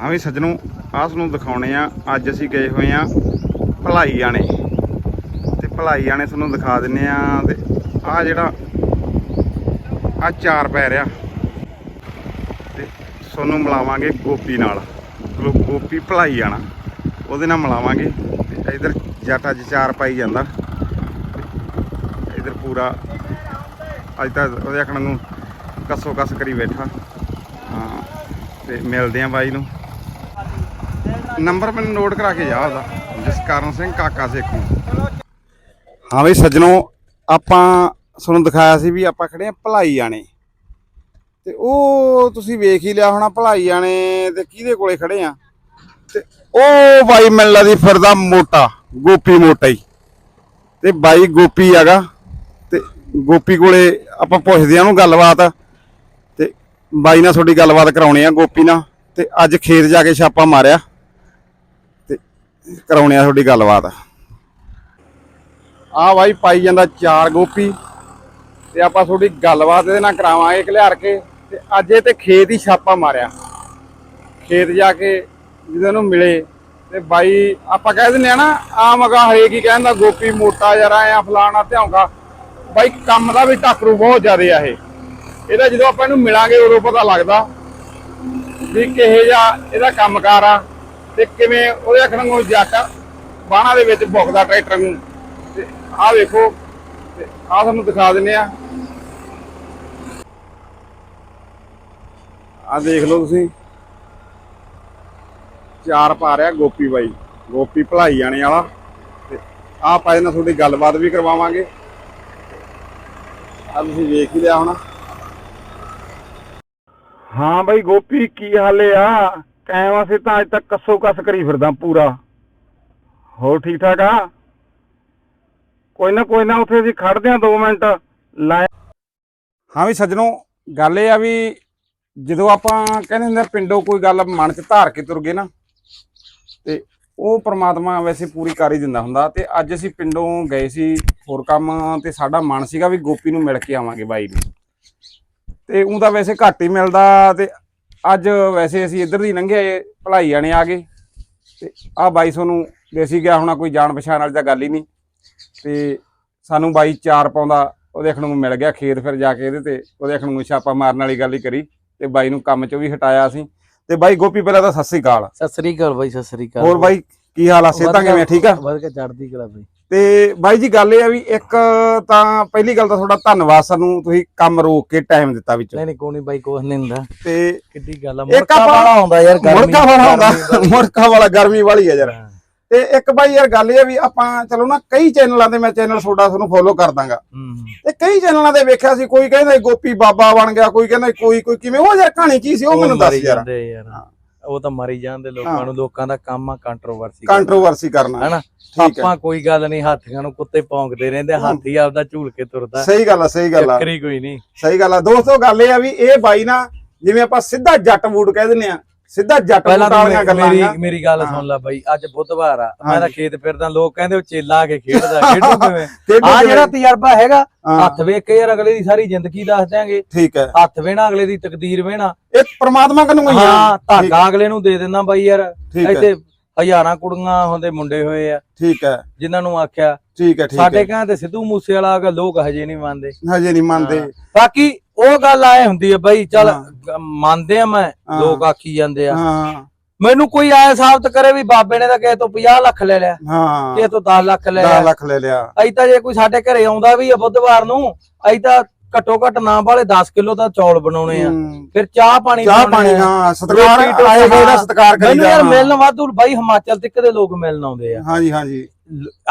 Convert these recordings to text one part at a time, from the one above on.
ਹਾਂ ਵੀ ਸੱਜਣੋ, ਆਹ ਨੂੰ ਦਿਖਾਉਣੇ ਆ, ਅੱਜ ਅਸੀਂ ਗਏ ਹੋਏ ਆ ਭਲਾਈ ਆਣੇ। ਤੇ ਭਲਾਈ ਆਣੇ ਤੁਹਾਨੂੰ ਦਿਖਾ ਦਿੰਨੇ ਆ ਤੇ ਆ ਜਿਹੜਾ ਆ ਚਾਰ ਪੈ ਰਿਆ ਤੇ ਤੁਹਾਨੂੰ ਮਿਲਾਵਾਂਗੇ ਗੋਪੀ ਨਾਲ। ਗੋ- ਗੋਪੀ ਭਲਾਈ ਆਣਾ, ਉਹਦੇ ਨਾਲ ਮਿਲਾਵਾਂਗੇ। ਤੇ ਇਧਰ ਜੱਟ ਅੱਜ ਚਾਰ ਪਾਈ ਜਾਂਦਾ। ਇਧਰ ਪੂਰਾ, ਅੱਜ ਤਾਂ ਉਹਦੇ ਆਖਣ ਨੂੰ ਕੱਸੋ ਕੱਸ ਕਰੀ ਬੈਠਾ। ਹਾਂ, ਤੇ ਮਿਲਦੇ ਆ ਬਾਈ ਨੂੰ। ਨੰਬਰ ਮੈਨੂੰ ਨੋਟ ਕਰਾ ਕੇ ਜਾ ਉਹਦਾ ਜਸਕਰਨ ਸਿੰਘ ਕਾਕਾ ਸੇਖੂ। ਹਾਂ ਬਈ ਸੱਜਣੋ, ਆਪਾਂ ਤੁਹਾਨੂੰ ਦਿਖਾਇਆ ਸੀ ਵੀ ਆਪਾਂ ਖੜੇ ਆ ਭਲਾਈ ਆਣੇ ਤੇ ਉਹ ਤੁਸੀਂ ਵੇਖ ਹੀ ਲਿਆ ਹੋਣਾ ਭਲਾਈ ਆਣੇ ਤੇ ਕਿਹਦੇ ਕੋਲੇ ਖੜੇ ਆ? ਤੇ ਉਹ ਬਾਈ ਮੈਨੂੰ ਲੱਗਦੀ ਫਿਰਦਾ ਮੋਟਾ, ਗੋਪੀ ਮੋਟਾ ਹੀ। ਤੇ ਬਾਈ ਗੋਪੀ ਹੈਗਾ, ਤੇ ਗੋਪੀ ਕੋਲੇ ਆਪਾਂ ਪੁੱਛਦੇ ਆ ਉਹਨੂੰ ਗੱਲਬਾਤ। ਤੇ ਬਾਈ ਨਾਲ ਤੁਹਾਡੀ ਗੱਲਬਾਤ ਕਰਾਉਣੀ ਆ, ਗੋਪੀ ਨਾਲ। ਤੇ ਅੱਜ ਖੇਤ ਜਾ ਕੇ ਛਾਪਾ ਮਾਰਿਆ। ਕਰਾਉਣੇ ਆ ਤੁਹਾਡੀ ਗੱਲਬਾਤ। ਆ ਬਾਈ ਪਾਈ ਜਾਂਦਾ ਚਾਰ ਗੋਪੀ ਤੇ ਆਪਾਂ ਤੁਹਾਡੀ ਗੱਲਬਾਤ ਇਹਦੇ ਨਾਲ ਕਰਾਵਾਂਗੇ ਖਲਿਆਰ ਕੇ ਤੇ ਅੱਜ ਇਹ ਤੇ ਖੇਤ ਹੀ ਛਾਪਾ ਮਾਰਿਆ। ਖੇਤ ਜਾ ਕੇ ਜਿਹਦੇ ਨੂੰ ਮਿਲੇ ਤੇ ਬਾਈ ਆਪਾਂ ਕਹਿ ਦਿੰਦੇ ਆ ਨਾ, ਆਮ ਅਗਾ ਹਰੇਕ ਹੀ ਕਹਿੰਦਾ ਗੋਪੀ ਮੋਟਾ ਯਾਰ ਆ, ਫਲਾਣਾ ਧਿਆਉਂਗਾ ਬਾਈ ਕੰਮ ਦਾ ਵੀ ਟੱਕਰੂ ਬਹੁਤ ਜ਼ਿਆਦੇ ਆ ਇਹ। ਇਹਦਾ ਜਦੋਂ ਆਪਾਂ ਇਹਨੂੰ ਮਿਲਾਂਗੇ ਉਦੋਂ ਪਤਾ ਲੱਗਦਾ ਵੀ ਕਿਹੇ ਜਾ ਇਹਦਾ ਕੰਮਕਾਰ ਆ। ਤੇ ਕਿਵੇਂ ਉਹਦੇ ਆਖਣ ਨੂੰ ਜੱਟ ਬਾਣਾ ਦੇ ਵਿੱਚ ਭੁੱਖਦਾ ਟਰੈਕਟਰ ਨੂੰ। ਤੇ ਆਹ ਵੇਖੋ, ਤੇ ਆਹ ਤੁਹਾਨੂੰ ਦਿਖਾ ਦਿੰਨੇ ਆ। ਆਹ ਦੇਖ ਲਓ ਤੁਸੀਂ। ਚਾਰ ਪਾ ਰਿਹਾ ਗੋਪੀ ਬਾਈ। ਗੋਪੀ ਭਲਾਈ ਜਾਣੇ ਵਾਲਾ। ਤੇ ਆਹ ਪਾਏ ਨਾਲ ਤੁਹਾਡੀ ਗੱਲਬਾਤ ਵੀ ਕਰਵਾਵਾਂਗੇ। ਆ ਤੁਸੀਂ ਵੇਖ ਹੀ ਲਿਆ ਹੋਣਾ। ਹਾਂ ਬਾਈ, ਗੋਪੀ, ਕੀ ਹਾਲੇ ਆ ਕਾਇਮ ਅਸੀਂ ਤਾਂ ਅੱਜ ਤੱਕ ਕੱਸੋ ਕੱਸ ਕਰੀ ਫਿਰਦਾ ਪੂਰਾ। ਹੋਰ ਠੀਕ ਠਾਕ ਆ? ਕੋਈ ਨਾ ਕੋਈ ਨਾ, ਉੱਥੇ ਅਸੀਂ ਖੜਦੇ ਆ 2 ਮਿੰਟ। ਲਾਏ ਹਾਂ ਵੀ ਸੱਜਣੋ, ਗੱਲ ਇਹ ਆ ਵੀ ਜਦੋਂ ਆਪਾਂ ਕਹਿੰਦੇ ਹੁੰਦੇ ਪਿੰਡੋਂ ਕੋਈ ਗੱਲ ਮਨ 'ਚ ਧਾਰ ਕੇ ਤੁਰ ਗਏ ਨਾ, ਤੇ ਉਹ ਪ੍ਰਮਾਤਮਾ ਵੈਸੇ ਪੂਰੀ ਕਰ ਹੀ ਦਿੰਦਾ ਹੁੰਦਾ। ਤੇ ਅੱਜ ਅਸੀਂ ਪਿੰਡੋਂ ਗਏ ਸੀ, ਹੋਰ ਕੰਮ ਤੇ ਸਾਡਾ ਮਨ ਸੀਗਾ ਵੀ ਗੋਪੀ ਨੂੰ ਮਿਲ ਕੇ ਆਵਾਂਗੇ ਬਾਈ ਨੂੰ। ਤੇ ਉਹ ਵੈਸੇ ਘੱਟ ਹੀ ਮਿਲਦਾ ਤੇ ਅੱਜ ਵੈਸੇ ਅਸੀਂ ਇੱਧਰ ਦੀ ਲੰਘੇ ਭਲਾਈ ਜਾਣੇ ਆ ਗਏ। ਤੇ ਆ ਬਾਈ ਤੁਹਾਨੂੰ ਦੇਸੀ ਗਿਆ ਹੋਣਾ ਕੋਈ ਜਾਣ ਪਛਾਣ ਵਾਲੀ ਤਾਂ ਗੱਲ ਹੀ ਨਹੀਂ। ਤੇ ਸਾਨੂੰ ਬਾਈ ਚਾਰ ਪਾਉਂਦਾ ਉਹਦੇ ਅੱਖ ਨੂੰ ਮਿਲ ਗਿਆ ਖੇਤ ਫਿਰ ਜਾ ਕੇ ਇਹਦੇ ਤੇ ਉਹਦੇ ਅੱਖ ਨੂੰ ਛਾਪਾ ਮਾਰਨ ਵਾਲੀ ਗੱਲ ਹੀ ਕਰੀ। ਤੇ ਬਾਈ ਨੂੰ ਕੰਮ ਚੋਂ ਵੀ ਹਟਾਇਆ ਅਸੀਂ। ਤੇ ਬਾਈ ਗੋਪੀ ਪਹਿਲਾਂ ਤਾਂ ਸਤਿ ਸ੍ਰੀ ਅਕਾਲ। ਸਤਿ ਸ੍ਰੀ ਅਕਾਲ ਬਾਈ ਸਤਿ ਸ੍ਰੀ ਅਕਾਲ। ਹੋਰ ਬਾਈ ਕੀ ਹਾਲ ਆ? ਸਿਹਤਾਂ ਕਿਵੇਂ? ਠੀਕ ਆ? ਵਧ ਕੇ ਚੜਦੀ ਕਲਾ ਬਾਈ। ਤੇ ਬਾਈ ਜੀ ਗੱਲ ਇਹ ਆ ਵੀ ਇੱਕ ਤਾਂ ਪਹਿਲੀ ਗੱਲ ਤਾਂ ਤੁਹਾਡਾ ਧੰਨਵਾਦ ਸਾਨੂੰ ਤੁਸੀਂ ਕੰਮ ਰੋਕ ਕੇ ਟਾਈਮ ਦਿੱਤਾ ਵਿੱਚ। ਨਹੀਂ ਨਹੀਂ ਕੋਈ ਨਹੀਂ ਬਾਈ ਕੁਛ ਨਹੀਂ ਹੁੰਦਾ। ਤੇ ਕਿੱਡੀ ਗੱਲ ਆ ਇੱਕ ਮੁਰਕਾ ਵਾਲਾ ਹੁੰਦਾ ਯਾਰ ਗਰਮੀ ਮੁਰਕਾ ਵਾਲਾ ਹੁੰਦਾ ਗਰਮੀ ਮੁਰਕਾ ਵਾਲਾ ਗਰਮੀ ਵਾਲੀ ਆ ਯਾਰ। ਤੇ ਇੱਕ ਬਾਈ ਯਾਰ ਗੱਲ ਇਹ ਆ ਵੀ ਆਪਾਂ ਚਲੋ ਨਾ ਕਈ ਚੈਨਲਾਂ ਤੇ ਮੈਂ ਚੈਨਲ ਤੁਹਾਡਾ ਤੁਹਾਨੂੰ ਫੋਲੋ ਕਰ ਦਾਂਗਾ। ਤੇ ਕਈ ਚੈਨਲਾਂ ਤੇ ਵੇਖਿਆ ਸੀ ਕੋਈ ਕਹਿੰਦਾ ਗੋਪੀ ਬਾਬਾ ਬਣ ਗਿਆ ਕੋਈ ਕਹਿੰਦਾ ਕੋਈ ਕੋਈ ਕਿਵੇਂ ਉਹ ਯਾਰ ਕਹਾਣੀ ਕੀ ਸੀ ਉਹ ਮੈਨੂੰ ਦੱਸ ਯਾਰ। ਉਹ ਤਾਂ ਮਰੀ ਜਾਂਦੇ ਲੋਕਾਂ ਨੂੰ ਲੋਕਾਂ ਦਾ ਕੰਮ ਆ ਕੰਟਰੋਵਰਸੀ ਕੰਟਰੋਵਰਸੀ ਕਰਨਾ। ਹਨਾ? ਆਪਾਂ ਕੋਈ ਗੱਲ ਨਹੀਂ ਹਾਥੀਆਂ ਨੂੰ ਕੁੱਤੇ ਭੌਂਕਦੇ ਰਹਿੰਦੇ ਹਾਥੀ ਆਪਦਾ ਝੂਲ ਕੇ ਤੁਰਦਾ। ਸਹੀ ਗੱਲ ਆ ਸਹੀ ਗੱਲ ਆ। ਚੱਕਰੀ ਕੋਈ ਨਹੀਂ। ਸਹੀ ਗੱਲ ਆ। ਦੋਸਤੋ ਗੱਲ ਇਹ ਆ ਵੀ ਇਹ ਬਾਈ ਨਾ ਜਿਵੇਂ ਆਪਾਂ ਸਿੱਧਾ ਜੱਟ ਵੂਡ ਕਹਿ ਦਿੰਨੇ ਆ ਸਿੱਧਾ ਜੱਟ ਪਹਿਲਾਂ ਤਾਂ ਵਾਲੀਆਂ ਗੱਲਾਂ ਮੇਰੀ ਆ ਮੇਰੀ ਗੱਲ। ਸੁਣ ਲੈ ਬਾਈ ਅੱਜ ਬੁੱਧਵਾਰ ਆ। ਮੈਂ ਤਾਂ ਹਾਂਜੀ। ਖੇਤ ਫਿਰਦਾ ਲੋਕ ਕਹਿੰਦੇ ਉਹ ਚੇਲਾ ਆ ਕੇ ਖੇਡਦਾ ਖੇਡੂ ਕਿਵੇਂ? ਖੇਡੋ ਆ ਕਿਵੇਂ? ਜਿਹੜਾ ਤਜਰਬਾ ਹੈਗਾ ਹਾਂ, ਹੱਥ ਵੇਖ ਕੇ ਯਾਰ ਅਗਲੇ ਦੀ ਸਾਰੀ ਜ਼ਿੰਦਗੀ ਦੱਸ ਦਿਆਂਗੇ। ਠੀਕ ਹੈ। ਹੱਥ ਵੇਣਾ ਅਗਲੇ ਦੀ ਤਕਦੀਰ ਵੇਣਾ। ਇਹ ਪ੍ਰਮਾਤਮਾ ਕਨੂੰ ਹੀ ਹਾਂ ਠੀਕ- ਧਾਗਾ ਅਗਲੇ ਨੂੰ ਦੇ ਦਿੰਦਾ ਬਾਈ ਯਾਰ। ਠੀਕ ਹੈ। ਇੱਥੇ ਹਜ਼ਾਰਾਂ ਕੁੜੀਆਂ ਹੁੰਦੇ ਮੁੰਡੇ ਹੋਏ ਆ। ਠੀਕ ਹੈ। ਜਿਨ੍ਹਾਂ ਨੂੰ ਆਖਿਆ ਠੀਕ ਹੈ ਠੀਕ ਸਾਡੇ ਹੈ। ਕਹਿੰਦੇ ਸਿੱਧੂ ਮੂਸੇ ਵਾਲਾ ਲੋਕ ਹਜੇ ਨਹੀਂ ਮੰਨਦੇ। ਹਜੇ ਨਹੀਂ ਮੰਨਦੇ। ਹਾਂ। ਬਾਕੀ ਉਹ ਗੱਲ ਆਏ ਹੁੰਦੀ ਹੈ ਬਾਈ ਚੱਲ ਮੰਨਦੇ ਆ ਮੈਂ। ਲੋਕ ਆਖੀ ਜਾਂਦੇ ਆ ਹਾਂ ਮੈਨੂੰ ਕੋਈ ਆਇਆ ਸਾਬਤ ਕਰੇ ਵੀ ਬਾਬੇ ਨੇ ਤਾਂ ਕਿਸੇ ਤੋਂ 50 ਲੱਖ ਲੈ ਲਿਆ ਹਾਂ ਕਿਸੇ ਤੋਂ 10 ਲੱਖ ਲੈ 10 ਲਿਆ ਲੱਖ ਲੈ ਲਿਆ ਅਈ ਤਾਂ ਜੇ ਕੋਈ ਸਾਡੇ ਘਰੇ ਆਉਂਦਾ ਵੀ ਆ ਬੁੱਧਵਾਰ ਨੂੰ ਅਈ ਤਾਂ ਘੱਟੋ ਘੱਟ ਨਾ ਵਾਲੇ 10 ਕਿਲੋ ਤਾਂ ਚੌਲ ਬਣਾਉਣੇ ਆ। ਫਿਰ ਚਾਹ ਪਾਣੀ ਚਾਹ ਪਾਣੀ। ਹਾਂ ਸਤਿਕਾਰ ਆਏ ਗਏ ਦਾ। ਸਤਿਕਾਰ ਮੈਨੂੰ ਕਰੀਦਾ ਯਾਰ ਮਿਲਣ ਵਾਧੂ ਬਾਈ ਹਿਮਾਚਲ ਤੱਕ ਦੇ ਲੋਕ ਮਿਲਣ ਆਉਂਦੇ ਆ ਹਾਂਜੀ ਹਾਂਜੀ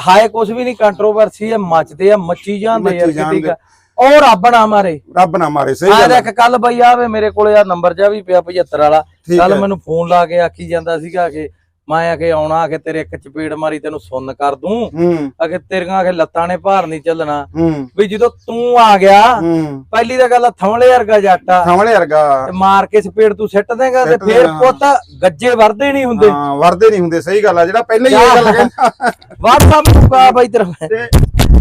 ਹਾਏ ਕੁਝ ਵੀ ਨਹੀਂ ਕੰਟਰੋਵਰਸੀ ਹੈ ਮੱਚਦੇ ਆ ਮੱਚੀ ਜਾਂਦੇ ਯਾਰ ਕਿਤੇ। ਉਹ ਰੱਬ ਨਾ ਮਾਰੇ। ਰੱਬ ਨਾ ਮਾਰੇ ਸਹੀ ਆ ਗੱਲ ਦੇਖ ਕੱਲ ਬਈ ਆਵੇ ਮੇਰੇ ਕੋਲੇ ਆ ਨੰਬਰ ਜਾ ਵੀ ਪਿਆ 75 ਵਾਲਾ। ਠੀਕ ਕੱਲ ਹੈ। ਮੈਨੂੰ ਫੋਨ ਲਾ ਕੇ ਆਖੀ ਜਾਂਦਾ ਸੀਗਾ ਕਿ ਮੈਂ ਆ ਕੇ ਆਉਣਾ ਆ ਕੇ ਤੇਰੇ ਇੱਕ ਚਪੇੜ ਮਾਰੀ ਤੈਨੂੰ ਸੁੰਨ ਕਰ ਦੂੰ। ਹੂੰ। ਆ ਕੇ ਤੇਰੀਆਂ ਆ ਕੇ ਲੱਤਾਂ ਨੇ ਭਾਰ ਨਹੀਂ ਚੱਲਣਾ। ਹੂੰ। ਵੀ ਜਦੋਂ ਤੂੰ ਆ ਗਿਆ ਹੂੰ। ਪਹਿਲੀ ਤਾਂ ਗੱਲ ਆ, ਥਮਲੇ ਵਰਗਾ ਜੱਟਾ ਸਾਹਮਣੇ ਵਰਗਾ। ਤੇ ਮਾਰ ਕੇ ਚਪੇੜ ਤੂੰ ਸਿੱਟ ਦੇਗਾ ਤੇ ਸਿੱਟ ਫੇਰ ਦੇਣਾ। ਪੁੱਤ ਗੱਜੇ ਵਰਦੇ ਨਹੀਂ ਹੁੰਦੇ। ਹਾਂ ਵਰਦੇ ਨਹੀਂ ਹੁੰਦੇ ਸਹੀ ਗੱਲ ਆ। ਜਿਹੜਾ ਪਹਿਲਾਂ ਹੀ ਇਹ ਗੱਲ ਕਹਿੰਦਾ। WhatsApp ਨੂੰ ਕਾ ਬਾਈ ਤੇਰਾ। ਤੇ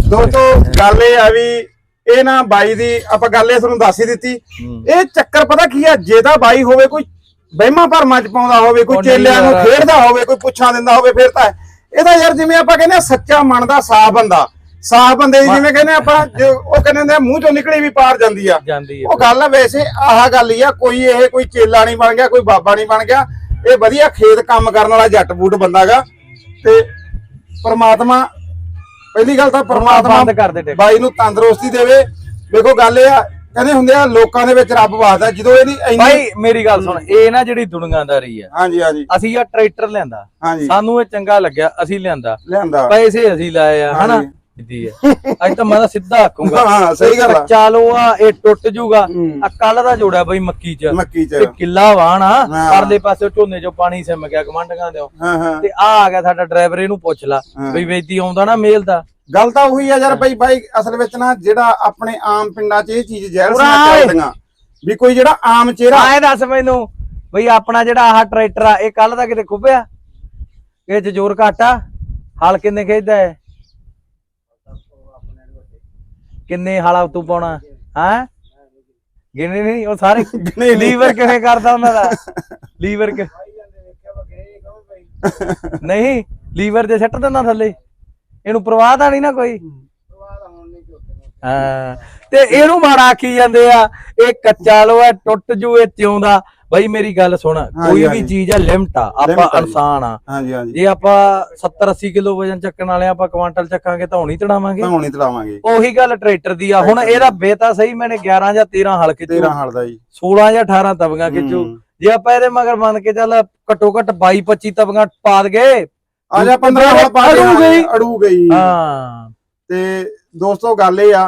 ਦੋਸਤੋ ਗੱਲ ਇਹ ਆ ਵੀ ਇਹ ਨਾ ਬਾਈ ਦੀ ਆਪਾਂ ਗੱਲ ਇਹ ਤੁਹਾਨੂੰ ਦੱਸ ਹੀ ਦਿੱਤੀ। ਇਹ ਚੱਕਰ ਪਤਾ ਕੀ ਆ ਜੇ ਤਾਂ ਬਾਈ ਹੋਵੇ ਕੋਈ ਵਹਿਮਾਂ ਭਰਮਾਂ ਚ ਪਾਉਂਦਾ ਹੋਵੇ ਕੋਈ ਚੇਲਿਆਂ ਨੂੰ। ਖੇਡਦਾ ਹੋਵੇ ਕੋਈ ਪੁੱਛਾਂ ਦਿੰਦਾ ਹੋਵੇ ਫਿਰ ਤਾਂ ਇਹ ਤਾਂ ਯਾਰ ਜਿਵੇਂ ਆਪਾਂ ਕਹਿੰਦੇ ਆ ਸੱਚਾ ਮਨ ਦਾ ਸਾਫ਼ ਬੰਦਾ। ਸਾਫ਼ ਬੰਦੇ ਦੀ ਜਿਵੇਂ ਕਹਿੰਦੇ ਆ ਆਪਾਂ ਉਹ ਕਹਿੰਦੇ ਹੁੰਦੇ ਆ ਮੂੰਹ ਚੋਂ ਨਿਕਲੀ ਵੀ ਪਾਰ ਜਾਂਦੀ ਆ। ਉਹ ਗੱਲ ਆ ਵੈਸੇ ਆਹ ਗੱਲ ਹੀ ਆ ਕੋਈ ਇਹ ਕੋਈ ਚੇਲਾ ਨਹੀਂ ਬਣ ਗਿਆ ਕੋਈ ਬਾਬਾ ਨਹੀਂ ਬਣ ਗਿਆ। ਇਹ ਵਧੀਆ ਖੇਤ ਕੰਮ ਕਰਨ ਵਾਲਾ ਜੱਟ ਬੂਟ ਬੰਦਾਗਾ ਤੇ ਪ੍ਰਮਾਤਮਾ ਪਹਿਲੀ ਗੱਲ ਤਾਂ ਪ੍ਰਮਾਤਮਾ ਬੰਦ ਕਰ ਦੇ ਟਿਕ। ਬਾਈ ਨੂੰ ਤੰਦਰੁਸਤੀ ਦੇਵੇ। ਦੇਖੋ ਗੱਲ ਇਹ ਆ ਕਹਿੰਦੇ ਹੁੰਦੇ ਆ ਲੋਕਾਂ ਦੇ ਵਿੱਚ ਰੱਬ ਵਸਦਾ ਜਦੋਂ ਇਹਦੀ ਇੰਨੀ ਭਾਈ ਮੇਰੀ ਗੱਲ ਸੁਣ ਇਹ ਨਾ ਜਿਹੜੀ ਦੁਨੀਆਦਾਰੀ ਆ। ਹਾਂਜੀ ਹਾਂਜੀ। ਅਸੀਂ ਆ ਟਰੈਕਟਰ ਲਿਆਂਦਾ। ਹਾਂਜੀ। ਸਾਨੂੰ ਇਹ ਚੰਗਾ ਲੱਗਿਆ ਅਸੀਂ ਲਿਆਂਦਾ। ਲਿਆਂਦਾ। ਪੈਸੇ ਅਸੀਂ ਲਾਏ ਆ ਹਨਾ? ਹਾਂਜੀ। ਸਿੱਧੀ ਹੈ। ਅੱਜ ਤਾਂ ਮੈਂ ਤਾਂ ਸਿੱਧਾ ਆਖੂੰਗਾ। ਹਾਂ, ਸਹੀ ਗੱਲ ਆ। ਕੱਚਾ ਲੋਹਾ ਇਹ ਟੁੱਟ ਜੂਗਾ। ਆ ਕੱਲ ਦਾ ਜੋੜਿਆ ਬਈ ਮੱਕੀ ਚ। ਮੱਕੀ ਚ। ਤੇ ਕਿੱਲਾ ਵਾਣਾ ਹਾਂ। ਪਰਲੇ ਪਾਸੇ ਝੋਨੇ ਚੋਂ ਪਾਣੀ ਸਿਮ ਗਿਆ ਹਾਂ ਹਾਂ। ਤੇ ਆ ਆ ਗਿਆ ਸਾਡਾ ਡਰਾਈਵਰ ਇਹਨੂੰ ਪੁੱਛ ਲਾ। ਬਈ ਵੇਦੀ ਆਉਂਦਾ ਨਾ ਮੇਲ ਦਾ। ਗੱਲ ਤਾਂ ਉਹੀ ਆ ਯਾਰ ਬਾਈ ਬਾਈ ਅਸਲ ਵਿੱਚ ਨਾ ਜਿਹੜਾ ਆਪਣੇ ਆਮ ਪਿੰਡਾਂ 'ਚ ਇਹ ਚੀਜ਼ ਜ਼ਹਿਰ ਉਰਾ ਸੀ ਓਏ। ਚੱਲਦੀਆਂ ਵੀ ਕੋਈ ਜਿਹੜਾ ਆਮ ਚਿਹਰਾ ਆਏ ਦੱਸ ਮੈਨੂੰ ਬਈ ਆਪਣਾ ਜਿਹੜਾ ਆਹ ਟਰੈਕਟਰ ਆ ਇਹ ਕੱਲ ਦਾ ਕਿਤੇ ਖੁੱਬਿਆ ਇਹ ਚ ਜ਼ੋਰ ਘੱਟ ਆ। ਹਲ ਕਿੰਨੇ ਖੇਚਦਾ ਹੈ ਕਿੰਨੇ ਹਲਾ ਤੂੰ ਪਾਉਣਾ? ਹਾਂ? ਗਿਣੇ ਨਹੀਂ ਉਹ ਸਾਰੇ। ਲੀਵਰ ਕਿਵੇਂ ਕਰਦਾ ਉਹਨਾਂ ਦਾ? ਲੀਵਰ ਕਿ ਨਹੀਂ ਲੀਵਰ ਜੇ ਸੱਟ ਦਿੰਦਾ ਥੱਲੇ। ਇਹਨੂੰ ਪ੍ਰਵਾਹ ਤਾਂ ਨਹੀਂ ਨਾ ਕੋਈ। ਹਾਂ। ਤੇ ਇਹਨੂੰ ਮਾੜਾ ਆਖੀ ਜਾਂਦੇ ਆ ਇਹ ਕੱਚਾ ਲੋਹਾ ਟੁੱਟ ਜੂ ਇਹ ਤਿਉਂਦਾ। ਬਈ ਮੇਰੀ ਗੱਲ ਸੁਣ ਕੋਈ ਵੀ। ਚੀਜ਼ ਆ ਲਿਮਟ ਆ ਆਪਾਂ। ਇਨਸਾਨ ਆ। ਹਾਂਜੀ ਹਾਂਜੀ। ਜੇ ਆਪਾਂ 70 80 ਕਿਲੋ ਵਜਨ ਚੱਕਣ ਵਾਲੇ ਆਪਾਂ ਕੁਆਂਟਲ ਚੱਕਾਂਗੇ ਤਾਂ ਹੁਣੀ ਤੜਾਵਾਂਗੇ ਤਾਂ ਹੁਣੀ ਤਲਾਵਾਂਗੇ ਉਹੀ ਗੱਲ ਟਰੈਕਟਰ ਦੀ ਆ। ਹੁਣ ਇਹਦਾ ਬੇਤਾ ਸਹੀ ਮੈਨੇ 11 ਜਾਂ 13 ਹਲ ਖਿੱਚੂ। 13 ਹਲ ਦਾ ਜੀ। 16 ਜਾਂ 18 ਤਵੀਆਂ ਖਿੱਚੂ। ਜੇ ਆਪਾਂ ਇਹਦੇ ਮਗਰ ਮੰਨ ਕੇ ਚੱਲ ਘੱਟੋ ਘੱਟ 22 25 ਤਵੀਆਂ ਪਾ ਦਗੇ ਆ ਜਾ 15 ਹਲ ਪਾ ਅੜੂ ਗਈ। ਅੜੂ ਗਈ ਹਾਂ। ਤੇ ਦੋਸਤੋ ਗੱਲ ਇਹ ਆ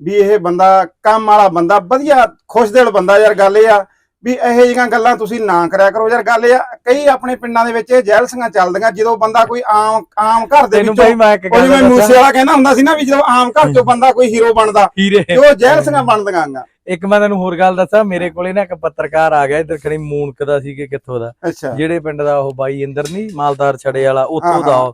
ਵੀ ਇਹ ਬੰਦਾ ਕੰਮ ਵਾਲਾ ਬੰਦਾ ਵਧੀਆ ਖੁਸ਼ਦਿਲ ਬੰਦਾ ਯਾਰ ਗੱਲ ਇਹ ਆ ਵੀ ਇਹੋ ਜਿਹੀਆਂ ਗੱਲਾਂ ਤੁਸੀਂ ਨਾ ਕਰਿਆ ਕਰੋ। ਯਾਰ ਗੱਲ ਇਹ ਆ ਕਈ ਆਪਣੇ ਪਿੰਡਾਂ ਦੇ ਵਿੱਚ ਇਹ ਜੈਲਸੀਆਂ ਚੱਲਦੀਆਂ ਜਦੋਂ ਬੰਦਾ ਕੋਈ ਆਮ ਆਮ ਘਰ ਦੇ ਵਿੱਚੋਂ ਉਹ ਜਿਵੇਂ। ਮੂਸੇ ਵਾਲਾ ਕਹਿੰਦਾ ਹੁੰਦਾ ਸੀ ਨਾ ਵੀ ਜਦੋਂ ਆਮ ਘਰ ਚੋਂ ਬੰਦਾ ਕੋਈ ਹੀਰੋ ਬਣਦਾ ਤੇ ਉਹ ਜੈਲਸੀਆਂ ਬਣਦੀਆਂ ਗਾ ਇੱਕ ਮੈਂ ਤੈਨੂੰ ਹੋਰ ਗੱਲ ਦੱਸਾਂ ਮੇਰੇ ਕੋਲੇ ਨਾ ਇੱਕ ਪੱਤਰਕਾਰ ਆ ਗਿਆ ਇੱਧਰ ਖਣੀ ਮੂਨਕ ਦਾ ਸੀ ਕਿ ਕਿੱਥੋਂ ਦਾ। ਜਿਹੜੇ ਪਿੰਡ ਦਾ ਉਹ ਬਾਈ ਇੰਦਰ ਨਹੀਂ ਮਾਲਦਾਰ ਛੜੇ ਵਾਲਾ ਉੱਥੋਂ ਦਾ।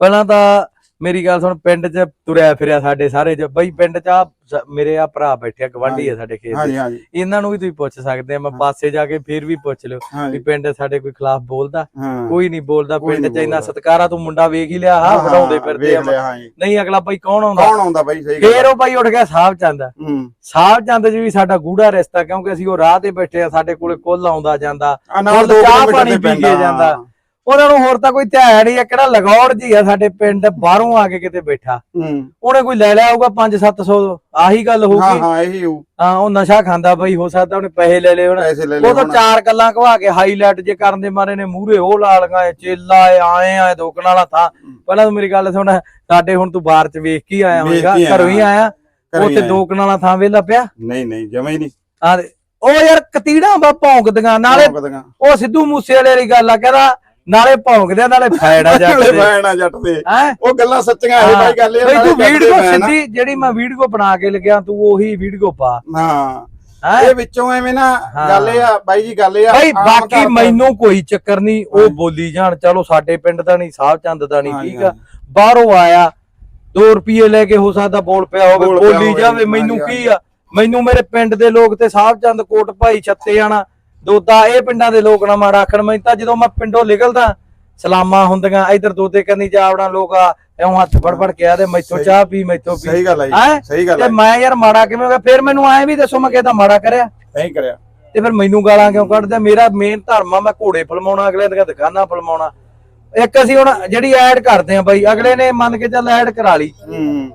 ਪਹਿਲਾਂ ਤਾਂ ਮੇਰੀ ਗੱਲ ਸੁਣ ਪਿੰਡ 'ਚ ਤੁਰਿਆ ਫਿਰਿਆ ਸਾਡੇ ਸਾਰੇ ਚ ਬਈ ਪਿੰਡ 'ਚ ਆ ਮੇਰੇ ਆ ਭਰਾ ਬੈਠੇ ਆ ਗਵਾਂਢੀ ਆ ਸਾਡੇ ਖੇਤ ਦੇ। ਹਾਂਜੀ। ਹਾਂਜੀ ਇਹਨਾਂ ਨੂੰ ਵੀ ਤੁਸੀਂ ਪੁੱਛ ਸਕਦੇ ਆ ਮੈਂ ਪਾਸੇ ਜਾ ਕੇ ਫੇਰ ਵੀ ਪੁੱਛ ਲਿਓ ਵੀ ਪਿੰਡ ਸਾਡੇ ਕੋਈ ਖਿਲਾਫ ਬੋਲਦਾ ਕੋਈ ਨਹੀਂ ਬੋਲਦਾ ਪਿੰਡ 'ਚ ਇੰਨਾ। ਸਤਿਕਾਰਾ ਤੂੰ ਮੁੰਡਾ ਵੇਖ ਹੀ ਲਿਆ ਹਾਂ ਵਧਾਉਂਦੇ ਫਿਰਦੇ ਆ ਜੀ ਨਹੀਂ ਅਗਲਾ ਬਈ ਕੌਣ ਆਉਂਦਾ? ਕੌਣ ਆਉਂਦਾ ਬਾਈ? ਸਹੀ ਫੇਰ ਉਹ ਬਾਈ ਉੱਠ ਗਿਆ ਸਾਹਿਬ ਚੰਦ। ਸਾਹਿਬ ਚੰਦ ਜੀ ਵੀ ਸਾਡਾ ਗੂੜਾ ਰਿਸ਼ਤਾ ਕਿਉਂਕਿ ਅਸੀਂ ਉਹ ਰਾਹ ਤੇ ਬੈਠੇ ਆ ਸਾਡੇ ਕੋਲੇ ਕੁੱਲ ਆਉਂਦਾ ਜਾਂਦਾ। ਦੋ ਚਾਹ ਪਾਣੀ ਪੀ ਕੇ ਜਾਂਦਾ। ਉਹਨਾਂ ਨੂੰ ਹੋਰ ਤਾਂ ਕੋਈ ਧਿਆਨ ਨਹੀਂ ਆ ਕਿਹੜਾ ਲਗੌੜ ਜੀ ਆ ਸਾਡੇ ਪਿੰਡ ਬਾਹਰੋਂ ਆ ਕੇ ਕਿਤੇ ਬੈਠਾ। ਹੂੰ। ਉਹਨੇ ਕੋਈ ਲੈ ਲਿਆ ਹੋਊਗਾ 5-700 ਆਹੀ ਗੱਲ ਹਾਂ ਹੋਊਗੀ ਹਾਂ ਇਹੀ ਉਹ ਹਾਂ ਉਹ ਨਸ਼ਾ ਖਾਂਦਾ ਬਈ ਹੋ ਸਕਦਾ ਉਹਨੇ ਪੈਸੇ ਲੈ ਲਏ ਹੋਣ। ਪੈਸੇ ਲੈ ਲੈ ਉਹ ਤਾਂ ਚਾਰ ਗੱਲਾਂ ਘਵਾ ਕੇ ਹਾਈਲਾਈਟ ਜੇ ਕਰਨ ਦੇ ਮਾਰੇ ਨੇ ਮੂਹਰੇ ਉਹ ਲਾ ਲਗਾ ਚੇਲਾ ਏ ਆਏ ਆ ਦੋਕਣ ਵਾਲਾ ਥਾਂ। ਪਹਿਲਾਂ ਤੂੰ ਮੇਰੀ ਗੱਲ ਸੁਣ ਸਾਡੇ ਹੁਣ ਤੂੰ ਬਾਹਰ ਚ ਵੇਖ ਕੇ ਹੀ ਆਇਆ ਵੇਖ ਆਇਆ। ਘਰੋਂ ਹੀ ਆਇਆ। ਘਰੋਂ ਉੱਥੇ। ਦੋਕਣ ਵਾਲਾ ਥਾਂ ਵੇਲਾ ਪਿਆ। ਨਹੀਂ ਨਹੀਂ ਜਮਾ ਹੀ ਨਹੀਂ। ਆ ਉਹ ਯਾਰ ਕਤੀੜਾਂ ਬਾ ਭੌਂਕਦੀਆਂ ਨਾਲੇ ਭੌਂਕਦੀਆਂ। ਉਹ ਸਿੱਧੂ ਮੂਸੇ ਵਾਲੇ ਦੀ ਗੱਲ ਆ ਕਹਿੰਦਾ ਨਾਲੇ ਭੌਂਕਦੇ ਆ, ਨਾਲੇ ਫੈੜ ਆ ਜੱਟ ਨਾਲੇ ਦੇ। ਬੈਣਾ ਜੱਟ ਦੇ। ਹੈ? ਉਹ ਗੱਲਾਂ ਸੱਚੀਆਂ ਇਹ ਬਾਈ ਗੱਲ ਇਹ ਬਈ ਨਾਲੇ ਤੂੰ ਜੱਟ ਦੇ ਵੀਡੀਓ ਆ। ਸਿੱਧੀ ਜਿਹੜੀ ਮੈਂ ਵੀਡੀਓ ਬਣਾ ਕੇ ਲੱਗਿਆ ਤੂੰ ਉਹੀ ਵੀਡੀਓ ਪਾ। ਹਾਂ। ਹੈ? ਇਹ ਵਿੱਚੋਂ ਐਵੇਂ ਨਾ ਹਾਂ। ਗੱਲ ਇਹ ਆ ਬਾਈ ਜੀ ਗੱਲ ਇਹ ਆ ਬਈ ਆਮ ਬਾਕੀ ਘਰ ਮੈਨੂੰ ਕੋਈ ਚੱਕਰ ਨਹੀਂ ਉਹ। ਬੋਲੀ ਜਾਣ ਚਲੋ ਸਾਡੇ ਪਿੰਡ ਦਾ ਨਹੀਂ ਸਾਹਿਬ ਚੰਦ ਦਾ ਨਹੀਂ ਹਾਂਜੀ, ਠੀਕ ਆ। ਬਾਹਰੋਂ ਆਇਆ 2 ਰੁਪਏ ਲੈ ਕੇ ਹੋ ਸਕਦਾ ਬੋਲ ਪਿਆ ਹੋਵੇ ਬੋਲ ਪਿਆ ਬੋਲੀ ਹੋਵੇ, ਜਾਵੇ ਮੈਨੂੰ ਹਾਂਜੀ, ਕੀ ਆ? ਮੈਨੂੰ ਮੇਰੇ ਪਿੰਡ ਦੇ ਲੋਕ ਤੇ ਸਾਹਿਬ ਚੰਦ ਕੋਟ ਭਾਈ ਛੱਤੇ ਜਾਣਾ ਦੋਦਾ ਇਹ ਪਿੰਡਾਂ ਦੇ ਲੋਕ ਨਾ ਮਾੜਾ ਆਖਣ ਮੈਂ ਤਾਂ ਜਦੋਂ ਮੈਂ ਪਿੰਡੋਂ ਨਿਕਲਦਾ ਸਲਾਮਾਂ ਹੁੰਦੀਆਂ ਇਧਰ ਦੋਤੇ ਕੰਨੀ ਜਾਵਣਾ ਲੋਕ ਆ ਐਉਂ ਹੱਥ ਫੜ ਫੜ ਕੇ ਆਦੇ ਮੈਥੋਂ ਚਾਹ ਪੀ ਮੈਥੋਂ ਪੀ। ਸਹੀ ਗੱਲ ਹੈਂ? ਜੀ ਸਹੀ ਗੱਲ ਤੇ ਮੈਂ ਯਾਰ ਮਾੜਾ ਕਿਵੇਂ ਹੋ ਗਿਆ ਫਿਰ ਮੈਨੂੰ ਐ ਵੀ ਦੱਸੋ ਮੈਂ ਕਿਹਦਾ ਮਾੜਾ ਕਰਿਆ? ਨਹੀਂ ਕਰਿਆ। ਤੇ ਫਿਰ ਮੈਨੂੰ ਗਾਲਾਂ ਕਿਉਂ ਕੱਢਦੇ? ਮੇਰਾ ਮੇਨ ਧਰਮ ਆ ਮੈਂ ਘੋੜੇ ਫਲਮਾਉਣਾ ਅਗਲੇ ਦੀਆਂ ਦੁਕਾਨਾਂ ਫਲਮਾਉਣਾ। ਇੱਕ ਅਸੀਂ ਹੁਣ ਜਿਹੜੀ ਐਡ ਕਰਦੇ ਆ ਬਾਈ ਅਗਲੇ ਨੇ ਮੰਨ ਕੇ ਚੱਲ ਐਡ ਕਰਾ ਲਈ। ਹੂੰ।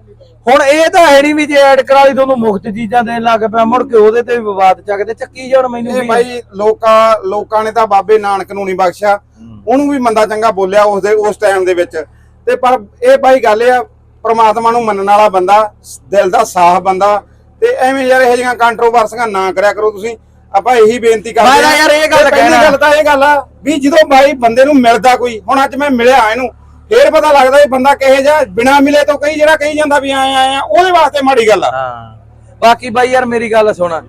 ਹੁਣ ਇਹ ਤਾਂ ਹੈ ਨਹੀਂ ਵੀ ਜੇ ਐਡ ਕਰਾ ਲਈ ਤੁਹਾਨੂੰ ਮੁਫਤ ਚੀਜ਼ਾਂ ਦੇਣ ਲੱਗ ਪਿਆ ਮੁੜ ਕੇ ਉਹਦੇ ਤੇ ਵੀ ਵਿਵਾਦ ਚੱਕਦੇ। ਚੱਕੀ ਜਾਣ ਮੈਨੂੰ ਇਹ ਵੀ। ਬਾਈ ਲੋਕਾਂ ਲੋਕਾਂ ਨੇ ਤਾਂ ਬਾਬੇ ਨਾਨਕ ਨੂੰ ਨਹੀਂ ਬਖਸ਼ਿਆ। ਉਹਨੂੰ ਵੀ ਮੰਦਾ ਚੰਗਾ ਬੋਲਿਆ ਉਸ ਦੇ ਉਸ ਟਾਈਮ ਦੇ ਵਿੱਚ। ਤੇ ਪਰ ਇਹ ਬਾਈ ਗੱਲ ਇਹ ਆ ਪ੍ਰਮਾਤਮਾ ਨੂੰ ਮੰਨਣ ਵਾਲਾ ਬੰਦਾ ਦਿਲ ਦਾ ਸਾਫ਼ ਬੰਦਾ ਤੇ ਐਵੇਂ ਯਾਰ ਇਹ ਜਿਹੀਆਂ ਕੰਟਰੋਵਰਸੀਆਂ ਨਾ ਕਰਿਆ ਕਰੋ ਤੁਸੀਂ। ਆਪਾਂ ਇਹੀ ਬੇਨਤੀ ਕਰਦੇ ਤਾਂ ਯਾਰ ਇਹ ਗੱਲ ਕਹਿਣਾ। ਗੱਲ ਤਾਂ ਇਹ ਗੱਲ ਆ ਵੀ ਜਦੋਂ ਬਾਈ ਬੰਦੇ ਨੂੰ ਮਿਲਦਾ ਕੋਈ ਹੁਣ ਅੱਜ ਮੈਂ ਮਿਲਿਆ ਇਹਨੂੰ ਫੇਰ ਪਤਾ ਲੱਗਦਾ ਵੀ ਬੰਦਾ ਕਿਹੇ ਜਾ ਬਿਨਾ ਮਿਲੇ ਤੋਂ ਕਈ ਜਿਹੜਾ ਕਹੀ ਜਾਂਦਾ ਵੀ ਆਏ ਆਏ ਆ ਉਹਦੇ ਵਾਸਤੇ ਮਾੜੀ ਗੱਲ ਆ। ਹਾਂ। ਬਾਕੀ ਬਾਈ ਯਾਰ ਮੇਰੀ ਗੱਲ ਸੁਣ।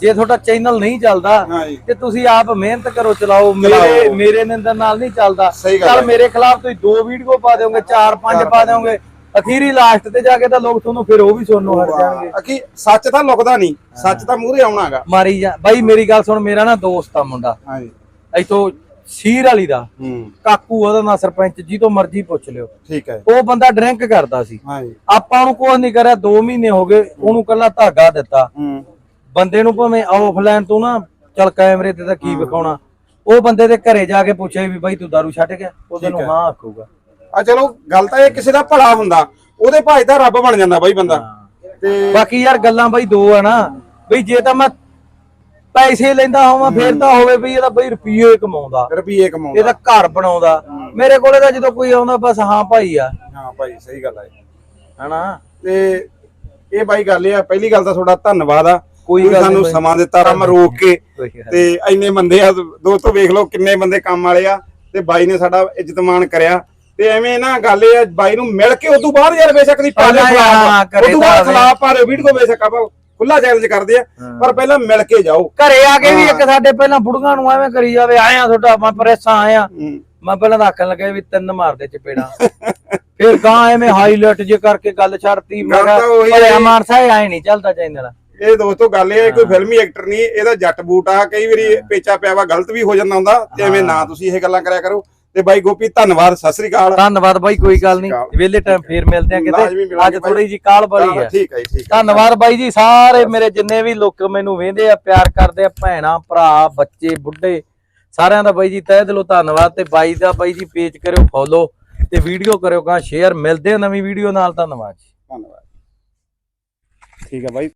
ਜੇ ਤੁਹਾਡਾ ਚੈਨਲ ਨਹੀਂ ਚੱਲਦਾ ਤੇ ਤੁਸੀਂ ਆਪ ਮਿਹਨਤ ਕਰੋ ਚਲਾਓ। ਮੇਰੇ ਚਲਾਓ। ਮੇਰੇ ਨਿੰਦਰ ਨਾਲ ਨਹੀਂ ਚੱਲਦਾ। ਸਹੀ ਗੱਲ ਚੱਲ ਹੈ। ਮੇਰੇ ਖਿਲਾਫ ਤੁਸੀਂ ਦੋ ਵੀਡੀਓ ਪਾ ਦਿਓਗੇ ਚਾਰ ਪੰਜ ਪਾ ਦਿਓਗੇ। ਅਖੀਰੀ ਲਾਸਟ ਤੇ ਜਾ ਕੇ ਤਾਂ ਲੋਕ ਤੁਹਾਨੂੰ ਫਿਰ ਉਹ ਵੀ ਸੁਣਨੋਂ ਹਟ ਜਾਣਗੇ। ਅਕੀ ਸੱਚ ਤਾਂ ਲੁਕਦਾ ਨਹੀਂ। ਸੱਚ ਤਾਂ ਮੂਹਰੇ ਆਉਣਾਗਾ ਮਾਰੀ ਜਾ। ਬਾਈ ਮੇਰੀ ਗੱਲ ਸੁਣ ਮੇਰਾ ਨਾ ਦੋਸਤ ਆ ਮੁੰਡਾ। ਹਾਂਜੀ ਇਥੋਂ ਸ਼ੀਰ ਵਾਲੀ ਦਾ। ਹੂੰ। ਕਾਕੂ ਉਹਦਾ ਨਾਂ ਸਰਪੰਚ ਜੀ ਤੋਂ ਮਰਜ਼ੀ ਪੁੱਛ ਲਿਓ। ਠੀਕ ਹੈ। ਉਹ ਬੰਦਾ ਡਰਿੰਕ ਕਰਦਾ ਸੀ। ਹਾਂਜੀ। ਆਪਾਂ ਨੂੰ ਕੁਝ ਨਹੀਂ ਕਰਿਆ 2 ਮਹੀਨੇ ਹੋ ਗਏ ਉਹਨੂੰ ਕੱਲਾ ਧਾਗਾ ਦਿੱਤਾ। ਹੂੰ। ਬੰਦੇ ਨੂੰ ਭਾਵੇਂ ਆਫਲਾਈਨ ਤੋਂ ਨਾ ਚਲ ਕੈਮਰੇ ਤੇ ਤਾਂ ਕੀ ਵਿਖਾਉਣਾ। ਉਹ ਬੰਦੇ ਦੇ ਘਰੇ ਜਾ ਕੇ ਪੁੱਛਿਆ ਵੀ ਬਾਈ ਤੂੰ ਦਾਰੂ ਛੱਡ ਗਿਆ? ਉਹਦੇ ਨੂੰ ਹਾਂ। ਆਖੂਗਾ। ਆ ਚਲੋ ਗੱਲ ਤਾਂ ਇਹ ਕਿਸੇ ਦਾ ਭਲਾ ਹੁੰਦਾ। ਉਹਦੇ ਭਾਜ ਦਾ ਰੱਬ ਬਣ ਜਾਂਦਾ ਬਾਈ ਬੰਦਾ। ਤੇ ਬਾਕੀ ਯਾਰ ਗੱਲਾਂ ਬਾਈ ਦੋ ਆ ਨਾ। ਬਈ ਜੇ ਤਾਂ ਮੈਂ ਪੈਸੇ ਲੈਂਦਾ ਹੋਵਾਂ ਫੇਰ ਤਾਂ ਹੋਵੇ ਬਈ ਇਹਦਾ ਬਈ ਰੁਪਈਏ ਕਮਾਉਂਦਾ। ਰੁਪਈਏ ਕਮਾਉਂਦਾ। ਇਹਦਾ ਘਰ ਬਣਾਉਂਦਾ। ਮੇਰੇ ਕੋਲੇ ਤਾਂ ਜਦੋਂ ਕੋਈ ਆਉਂਦਾ ਬਸ ਹਾਂ ਭਾਈ ਆ। ਹਾਂ ਭਾਈ ਸਹੀ ਗੱਲ ਹੈ ਹਨਾ? ਤੇ ਇਹ ਬਾਈ ਗੱਲ ਇਹ ਆ ਪਹਿਲੀ ਗੱਲ ਤਾਂ ਤੁਹਾਡਾ ਧੰਨਵਾਦ ਆ। ਕੋਈ ਗੱਲ ਸਾਨੂੰ। ਸਮਾਂ ਦਿੱਤਾ ਰਮ ਰੋਕ ਕੇ। ਤੇ ਇੰਨੇ ਬੰਦੇ ਆ ਦੋਸਤੋ ਵੇਖ ਲਓ ਕਿੰਨੇ ਬੰਦੇ ਕੰਮ ਵਾਲੇ ਆ। ਤੇ ਬਾਈ ਨੇ ਸਾਡਾ ਇੱਜ਼ਤਮਾਨ ਕਰਿਆ। ਤੇ ਐਵੇਂ ਨਾ ਗੱਲ ਇਹ ਆ ਬਾਈ ਨੂੰ ਮਿਲ ਕੇ ਉਦੋਂ ਬਾਅਦ ਯਾਰ ਬੇਸ਼ੱਕ ਦੀ ਪਾਲੇ ਖਿਲਾਫ ਕਰੇ ਉਦੋਂ ਬਾਅਦ ਤਾਂ ਖਿਲਾਫ ਪਾਰੇ ਵੀਡੀਓ ਬੇਸ਼ੱਕ ਆਪਾਂ ਖੁੱਲਾ ਚੈਲੰਜ ਕਰਦੇ ਆ ਪਰ ਪਹਿਲਾਂ ਮਿਲ ਕੇ ਜਾਓ। ਘਰੇ ਆ ਕੇ ਵੀ ਇੱਕ ਸਾਡੇ ਪਹਿਲਾਂ ਬੁੜੀਆਂ ਨੂੰ ਐਵੇਂ ਕਰੀ ਜਾਵੇ ਆਇਆ ਤੁਹਾਡਾ ਮੈਂ ਪ੍ਰੈਸਾਂ ਆਇਆ। ਮੈਂ ਪਹਿਲਾਂ ਆਖਣ ਲੱਗਾ ਵੀ ਤਿੰਨ ਮਾਰਦੇ ਚਪੇੜਾ। ਫਿਰ ਗਾਂ ਐਵੇਂ ਹਾਈਲਾਈਟ ਜੇ ਕਰਕੇ ਗੱਲ ਛੱਡਤੀ ਮੈਂ ਕਿਹਾ। ਅਮਾਨ ਸਾਹਿਬ ਐ ਨਹੀਂ ਚੱਲਦਾ ਚੈਨਲ ਇਹ ਦੋਸਤੋ ਗੱਲ ਇਹ ਹੈ ਕੋਈ ਫਿਲਮੀ ਐਕਟਰ ਨਹੀਂ ਇਹਦਾ ਜੱਟ ਬੂਟ ਆ ਕਈ ਵਾਰੀ ਪੇਚਾ ਪਿਆ ਵਾ ਗਲਤ ਵੀ ਹੋ ਜਾਂਦਾ ਹੁੰਦਾ ਤੇ ਐਵੇਂ ਨਾ ਤੁਸੀਂ ਇਹ ਗੱਲਾਂ ਕਰਿਆ ਕਰੋ। ਤੇ ਬਾਈ ਗੋਪੀ ਧੰਨਵਾਦ ਸਤਿ ਸ੍ਰੀ ਅਕਾਲ। ਧੰਨਵਾਦ ਬਾਈ ਕੋਈ ਗੱਲ ਨਹੀਂ। ਵਿਹਲੇ ਟਾਈਮ ਫੇਰ ਮਿਲਦੇ ਆ ਕਿਤੇ। ਅੱਜ। ਥੋੜੀ ਜੀ ਕਾਲ ਬੜੀ ਹੈ ਠੀਕ ਹੈ ਜੀ ਠੀਕ ਹੈ। ਧੰਨਵਾਦ ਬਾਈ ਜੀ ਸਾਰੇ ਮੇਰੇ ਜਿੰਨੇ ਵੀ ਲੋਕ ਮੈਨੂੰ ਵੇਂਦੇ ਆ ਪਿਆਰ ਕਰਦੇ ਆ ਭੈਣਾ ਭਰਾ ਬੱਚੇ ਬੁੱਢੇ ਸਾਰਿਆਂ ਦਾ ਬਾਈ ਜੀ ਤਹਿ ਦਿਲੋਂ ਧੰਨਵਾਦ ਤੇ ਬਾਈ ਦਾ ਬਾਈ ਜੀ ਪੇਜ ਕਰਿਓ ਫੋਲੋ ਤੇ ਵੀਡੀਓ ਕਰਿਓ ਕਾ ਸ਼ੇਅਰ ਮਿਲਦੇ ਆ ਨਵੀਂ ਵੀਡੀਓ ਨਾਲ ਧੰਨਵਾਦ ਜੀ। ਧੰਨਵਾਦ। ਠੀਕ ਹੈ ਬਾਈ।